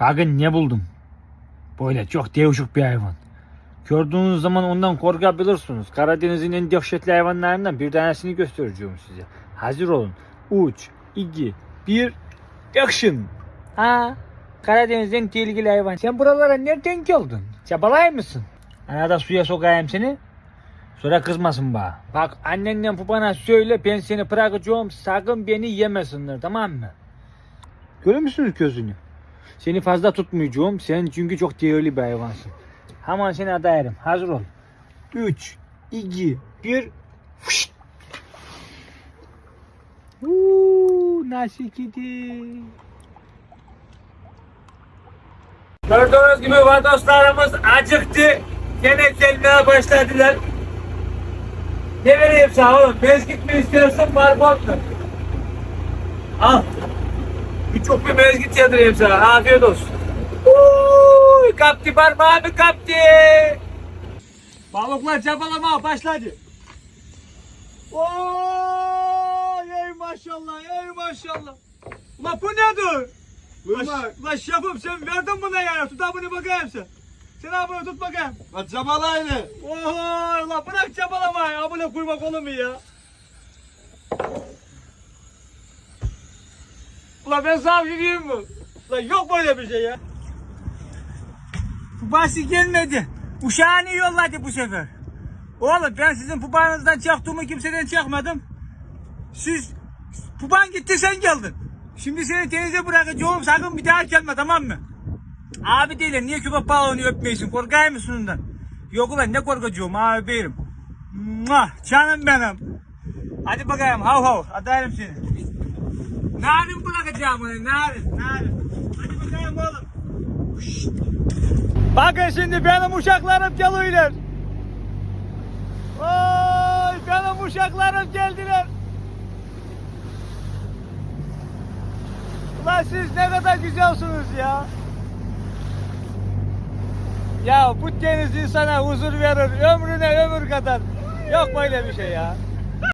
Bakın ne buldum. Böyle çok değişik bir hayvan. Gördüğünüz zaman ondan korkabilirsiniz. Karadeniz'in en dehşetli hayvanlarından bir tanesini göstereceğim size. Hazır olun. 3, 2, 1, action. Ha, Karadeniz'in en tehlikeli hayvan. Sen buralara nereden geldin? Çabalay mısın? Arada suya sokayım seni. Sonra kızmasın bana. Bak annenden babana söyle ben seni bırakacağım. Sakın beni yemesinler tamam mı? Görüyor musunuz gözünü? Seni fazla tutmayacağım. Sen çünkü çok değerli bir hayvansın. Hemen seni adayarım. Hazır ol. 3, 2, 1. Fışt. Uuu, nasıl gidiyor? Gördüğünüz gibi vatandaşlarımız acıktı. Gene gelmeye başladılar. Ne vereyim sana oğlum? Mezgit mi istiyorsun barbot mu? Al. Küçük bir mezgit yedireyim sana. Afiyet olsun. Uuu, kaptı parmağımı kaptı. Balıklar çapalama başladı. Oo, ey maşallah, ey maşallah. Ulan bu nedir? Ulan, ulan şefim sen verdin buna yani. Tut bunu bakayım sen. Sen bunu tut bakayım. Lan çabalayın. Oho ulan bırak çabalamayı. Abone koymak olur mu ya? Ulan ben bir şey diyeyim mi? Ulan yok böyle bir şey ya. Babası gelmedi. Uşağını yolladı bu sefer. Oğlum ben sizin pubanızdan çaktığımı kimseden çakmadım. Siz puban gitti sen geldin. Şimdi seni denize bırakacağım sakın bir daha gelme tamam mı? Abi değil niye köpek balığını öpmeysin korkar mısın ondan? Yok ulan ne korkacağım abi benim. Canım benim. Hadi bakayım hav hav adayım seni. Narin bırakacağım onu narin narin. Hadi bakayım oğlum. Bakın şimdi benim uşaklarım geliyorlar. Oy benim uşaklarım geldiler. Ulan siz ne kadar güzelsiniz ya. Ya bu deniz insana huzur verir ömrüne ömür kadar. Yok böyle bir şey ya.